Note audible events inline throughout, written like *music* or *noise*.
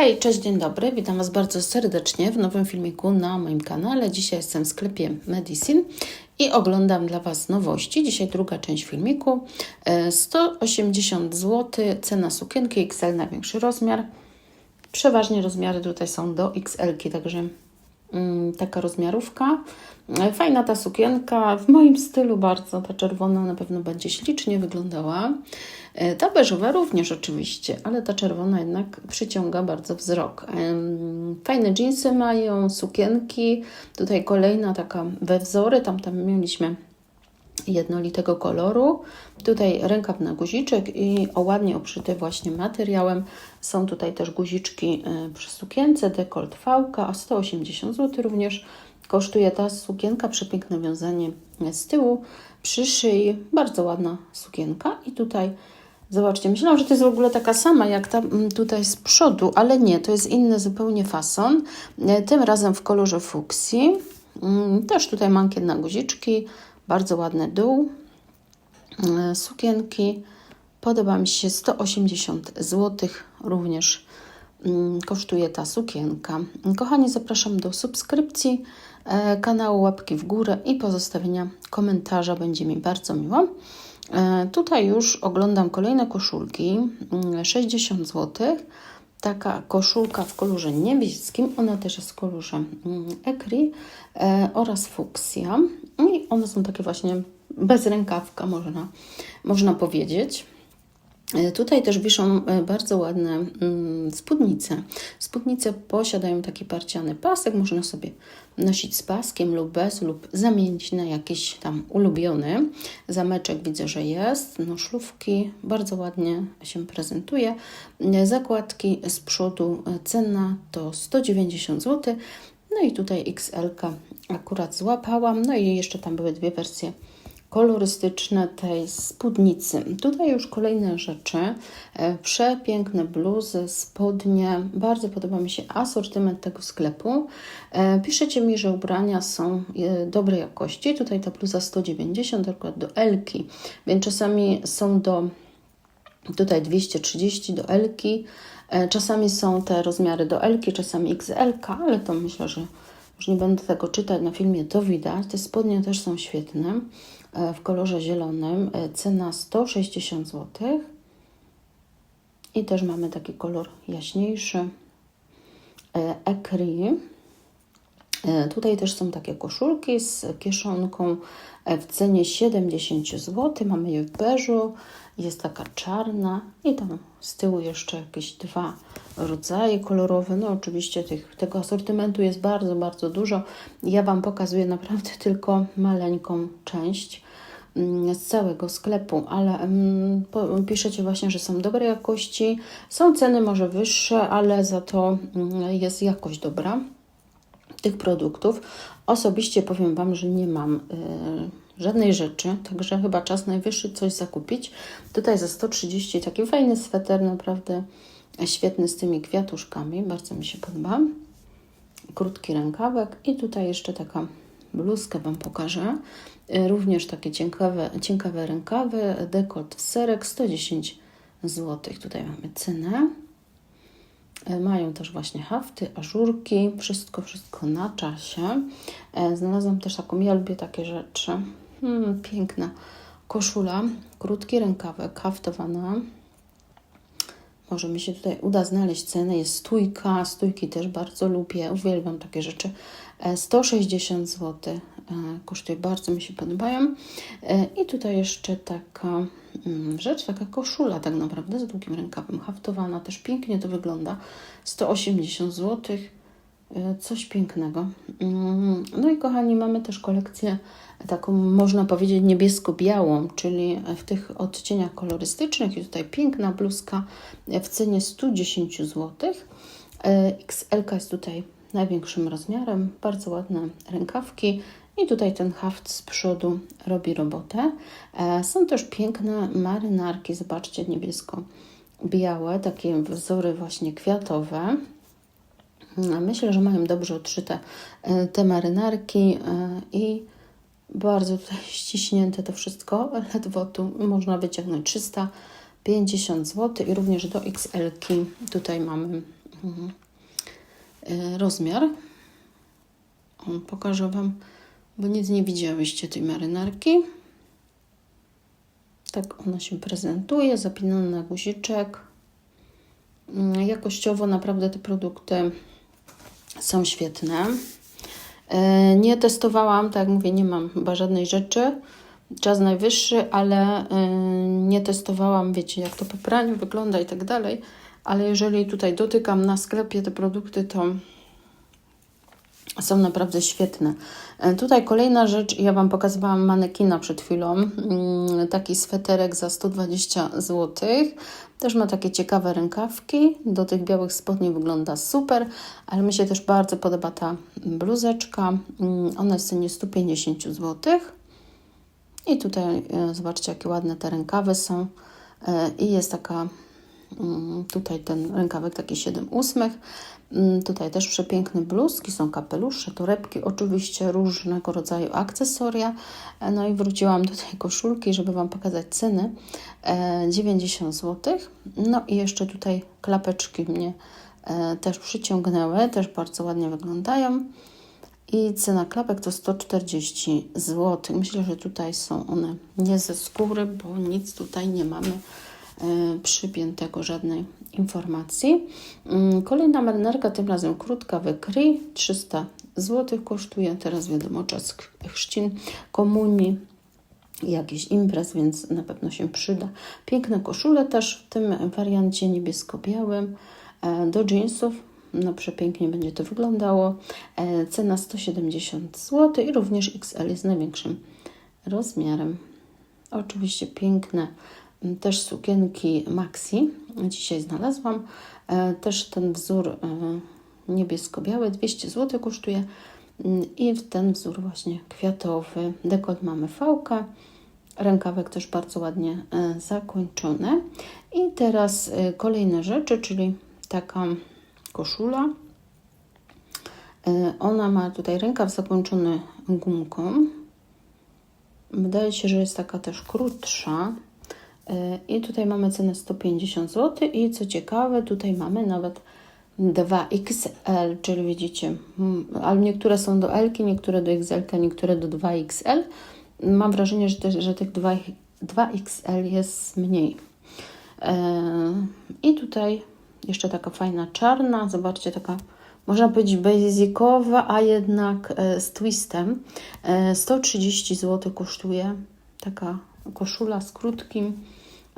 Hej, cześć, dzień dobry. Witam Was bardzo serdecznie w nowym filmiku na moim kanale. Dzisiaj jestem w sklepie Medicine i oglądam dla Was nowości. Dzisiaj druga część filmiku. E, 180 zł, cena sukienki XL, największy rozmiar. Przeważnie rozmiary tutaj są do XL, także taka rozmiarówka. Fajna ta sukienka, w moim stylu bardzo. Ta czerwona na pewno będzie ślicznie wyglądała. E, Ta beżowa również oczywiście, ale ta czerwona jednak przyciąga bardzo wzrok. Fajne dżinsy mają, sukienki. Tutaj kolejna taka we wzory, tam tam mieliśmy jednolitego koloru. Tutaj rękaw na guziczek i o ładnie obszyty właśnie materiałem. Są tutaj też guziczki e, przy sukience, dekolt V, a 180 zł również kosztuje ta sukienka. Przepiękne wiązanie z tyłu, przy szyi. Bardzo ładna sukienka i tutaj Zobaczcie, myślałam, że to jest w ogóle taka sama jak ta mm, tutaj z przodu, ale nie, to jest inny zupełnie fason. E, Tym razem w kolorze fuksji. Mm, Też tutaj mankiet na guziczki, bardzo ładny dół. E, Sukienki. Podoba mi się 180 zł również mm, kosztuje ta sukienka. Kochani, zapraszam do subskrypcji e, kanału, łapki w górę i pozostawienia komentarza. Będzie mi bardzo miło. E, Tutaj już oglądam kolejne koszulki, mm, 60 zł. Taka koszulka w kolorze niebieskim, ona też jest w kolorze mm, ekri e, oraz fuksja. I one są takie właśnie bez rękawka, można, można powiedzieć. E, Tutaj też wiszą e, bardzo ładne mm, spódnice. Spódnice posiadają taki parciany pasek, można sobie nosić z paskiem lub bez, lub zamienić na jakiś tam ulubiony. Zameczek widzę, że jest. No szlufki bardzo ładnie się prezentuje. E, Zakładki z przodu cena to 190 zł. No i tutaj XL akurat złapałam. No i jeszcze tam były dwie wersje kolorystyczne tej spódnicy. Tutaj już kolejne rzeczy. E, Przepiękne bluzy, spodnie. Bardzo podoba mi się asortyment tego sklepu. E, Piszecie mi, że ubrania są e, dobrej jakości. Tutaj ta bluza 190, akurat do Elki, więc czasami są do tutaj 230 do Elki. Czasami są te rozmiary do Elki, czasami XL, ale to myślę, że już nie będę tego czytać na filmie, to widać. Te spodnie też są świetne e, w kolorze zielonym. E, Cena 160 zł. I też mamy taki kolor jaśniejszy. e, Ecri. E, Tutaj też są takie koszulki z kieszonką e, w cenie 70 zł. Mamy je w beżu, jest taka czarna i tam z tyłu jeszcze jakieś dwa rodzaje kolorowe. No oczywiście tych, tego asortymentu jest bardzo, bardzo dużo. Ja Wam pokazuję naprawdę *laughs* tylko maleńką część mm, z całego sklepu, ale mm, piszecie właśnie, że są dobrej jakości. Są ceny może wyższe, ale za to mm, jest jakość dobra tych produktów. Osobiście powiem Wam, że nie mam y, żadnej rzeczy, także chyba czas najwyższy coś zakupić. Tutaj za 130 taki fajny sweter, naprawdę świetny z tymi kwiatuszkami, bardzo mi się podoba. Krótki rękawek i tutaj jeszcze taka bluzkę Wam pokażę. Y, Również takie cienkawe, cienkawe rękawy, dekolt w serek, 110 zł. Tutaj mamy cenę. E, Mają też właśnie hafty, ażurki, wszystko, wszystko na czasie. E, Znalazłam też taką, ja lubię takie rzeczy. Hmm, piękna koszula, krótki rękawek, haftowana. Może mi się tutaj uda znaleźć cenę. Jest stójka, stójki też bardzo lubię, uwielbiam takie rzeczy. E, 160 zł kosztuje, bardzo mi się podobają. E, I tutaj jeszcze taka mm, rzecz, taka koszula tak naprawdę z długim rękawem, haftowana, też pięknie to wygląda. 180 zł, e, coś pięknego. Mm, No i kochani, mamy też kolekcję taką, można powiedzieć, niebiesko-białą, czyli w tych odcieniach kolorystycznych. I tutaj piękna bluzka w cenie 110 zł. XL jest tutaj największym rozmiarem, bardzo ładne rękawki. I tutaj ten haft z przodu robi robotę. E, Są też piękne marynarki, zobaczcie, niebiesko-białe, takie wzory właśnie kwiatowe. Myślę, że mają dobrze odszyte e, te marynarki e, i bardzo tutaj *laughs* ściśnięte to wszystko. Ledwo tu można wyciągnąć 350 zł i również do XL-ki tutaj mamy mhm, e, rozmiar. Pokażę Wam, bo nic nie widziałyście tej marynarki. Tak ona się prezentuje, zapinana na guziczek. Mm, Jakościowo naprawdę te produkty są świetne. E, Nie testowałam, tak jak mówię, nie mam chyba żadnej rzeczy. Czas najwyższy, ale e, nie testowałam, wiecie, jak to po praniu wygląda i tak dalej. Ale jeżeli tutaj dotykam na sklepie te produkty, to są naprawdę świetne. E, Tutaj kolejna rzecz, ja Wam pokazywałam manekina przed chwilą, mm, taki sweterek za 120 zł. Też ma takie ciekawe rękawki, do tych białych spodni wygląda super, ale mi się też bardzo podoba ta bluzeczka. Mm, Ona jest w cenie 150 zł. I tutaj e, zobaczcie, jakie ładne te rękawy są. E, I jest taka Tutaj ten rękawek taki 7 ósmych. Mm, Tutaj też przepiękne bluzki, są kapelusze, torebki, oczywiście różnego rodzaju akcesoria. E, No i wróciłam do tej koszulki, żeby Wam pokazać ceny. E, 90 zł. No i jeszcze tutaj klapeczki mnie e, też przyciągnęły, też bardzo ładnie wyglądają. I cena klapek to 140 zł. Myślę, że tutaj są one nie ze skóry, bo nic tutaj nie mamy e, przypiętego, żadnej informacji. Mm, Kolejna marynarka, tym razem krótka wykry, 300 zł kosztuje. Teraz wiadomo, czas ch- chrzcin, komunii, jakiś imprez, więc na pewno się przyda. Piękne koszule też w tym wariancie niebiesko-białym e, do jeansów. No przepięknie będzie to wyglądało. E, Cena 170 zł i również XL jest największym rozmiarem. Oczywiście piękne też sukienki Maxi dzisiaj znalazłam. E, Też ten wzór e, niebiesko-biały 200 zł kosztuje Mm, i w ten wzór właśnie kwiatowy. Dekolt mamy fałkę, rękawek też bardzo ładnie e, zakończony. I teraz kolejne rzeczy, czyli taka koszula. Ona ma tutaj rękaw zakończony gumką. Wydaje się, że jest taka też krótsza. E, I tutaj mamy cenę 150 zł. I co ciekawe, tutaj mamy nawet 2XL, czyli widzicie, mm, ale niektóre są do L, niektóre do XL, niektóre do 2XL. Mam wrażenie, że, te, że tych 2, 2XL jest mniej. E, I tutaj jeszcze taka fajna czarna, zobaczcie, taka można powiedzieć basicowa, a jednak e, z twistem. E, 130 zł kosztuje taka koszula z krótkim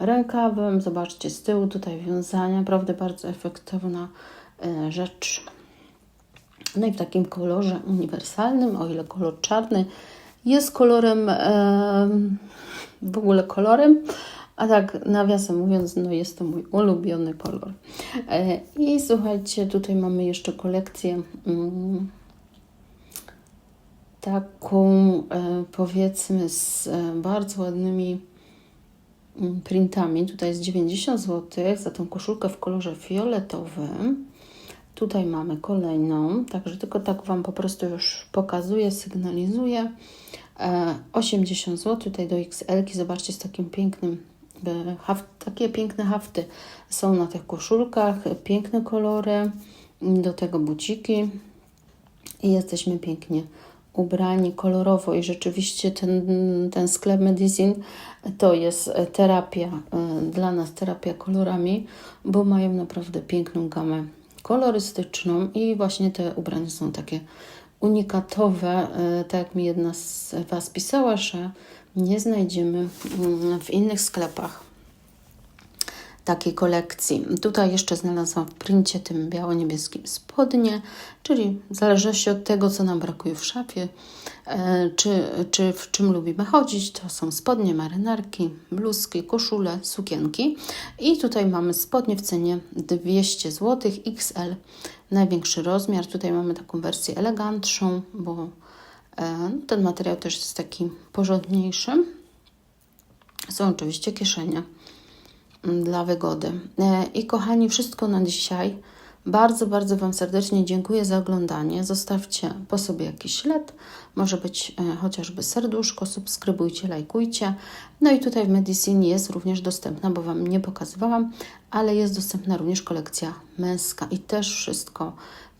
rękawem. Zobaczcie, z tyłu tutaj wiązania, naprawdę bardzo efektowna e, rzecz. No i w takim kolorze uniwersalnym, o ile kolor czarny jest kolorem, em, w ogóle kolorem, a tak nawiasem mówiąc, no jest to mój ulubiony kolor. E, I słuchajcie, tutaj mamy jeszcze kolekcję mm, taką, e, powiedzmy, z e, bardzo ładnymi printami. Tutaj jest 90 zł za tą koszulkę w kolorze fioletowym. Tutaj mamy kolejną, także tylko tak Wam po prostu już pokazuję, sygnalizuję. E, 80 zł tutaj do XL. -ki. Zobaczcie, z takim pięknym, e, haft, takie piękne hafty są na tych koszulkach, piękne kolory, do tego buciki i jesteśmy pięknie ubrani kolorowo i rzeczywiście ten, ten sklep Medicine to jest terapia, e, dla nas terapia kolorami, bo mają naprawdę piękną gamę kolorystyczną i właśnie te ubrania są takie unikatowe, e, tak jak mi jedna z Was pisała, że nie znajdziemy mm, w innych sklepach takiej kolekcji. Tutaj jeszcze znalazłam w princie tym biało-niebieskim spodnie, czyli w zależności od tego, co nam brakuje w szafie, e, czy, czy w czym lubimy chodzić, to są spodnie, marynarki, bluzki, koszule, sukienki. I tutaj mamy spodnie w cenie 200 zł, XL, największy rozmiar. Tutaj mamy taką wersję elegantszą, bo e, no, ten materiał też jest taki porządniejszy. Są oczywiście kieszenie dla wygody. E, I kochani, wszystko na dzisiaj. Bardzo, bardzo Wam serdecznie dziękuję za oglądanie. Zostawcie po sobie jakiś ślad, może być e, chociażby serduszko, subskrybujcie, lajkujcie. No i tutaj w Medicine jest również dostępna, bo Wam nie pokazywałam, ale jest dostępna również kolekcja męska i też wszystko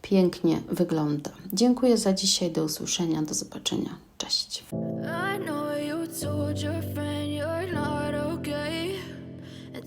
pięknie wygląda. Dziękuję za dzisiaj, do usłyszenia, do zobaczenia. Cześć.